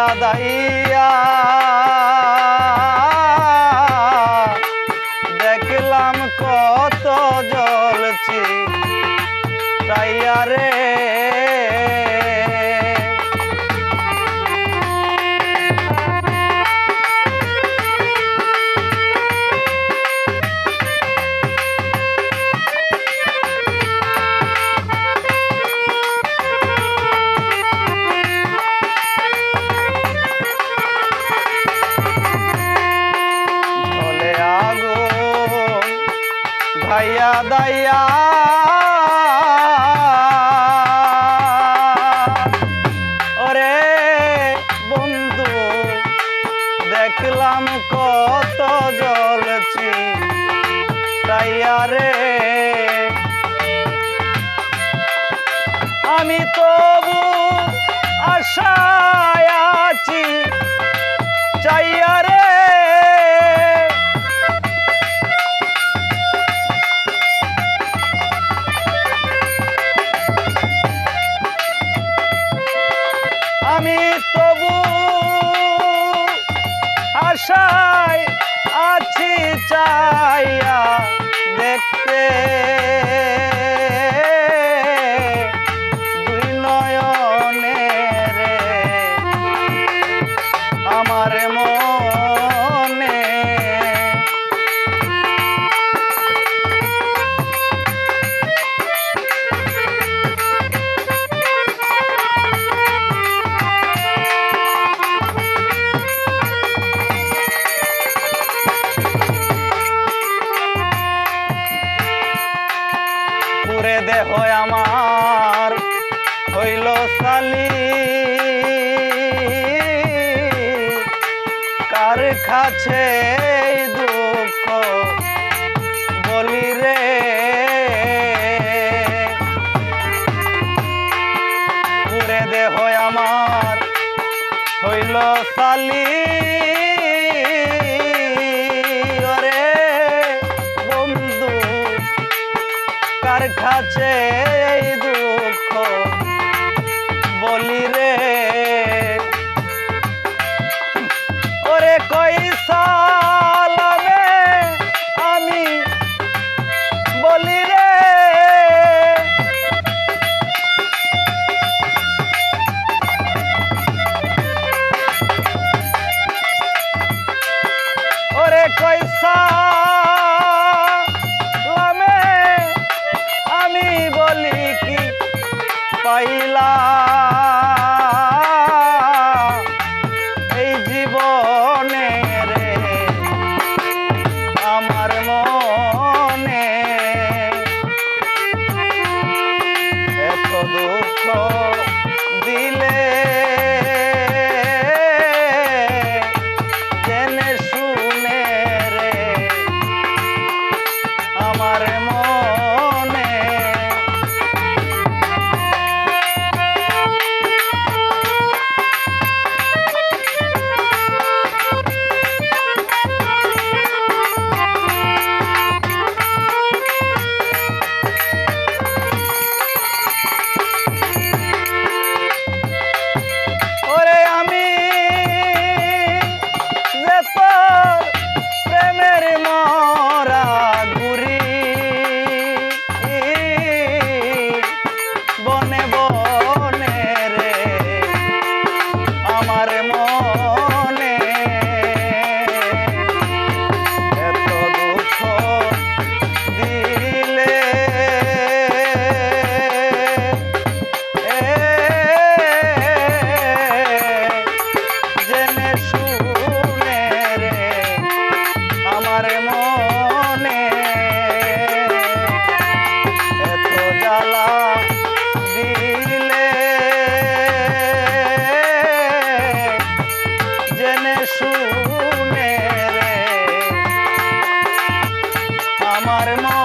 ভাইয়া দাইয়া দেখলাম কত জলছি তাইয়া ভাইয়া দাইয়া ওরে বন্ধু দেখলাম কত জ্বলছি তাইয়া রে। আমি তবু আশায় চাইয়া দেখতে। দুই নয়নে আমার পুরে দেহ আমার হইল সালি কার কাছে দুঃখ বলি রে? পুরে দেহ আমার হইল সালি কাছে আমার মন Karma.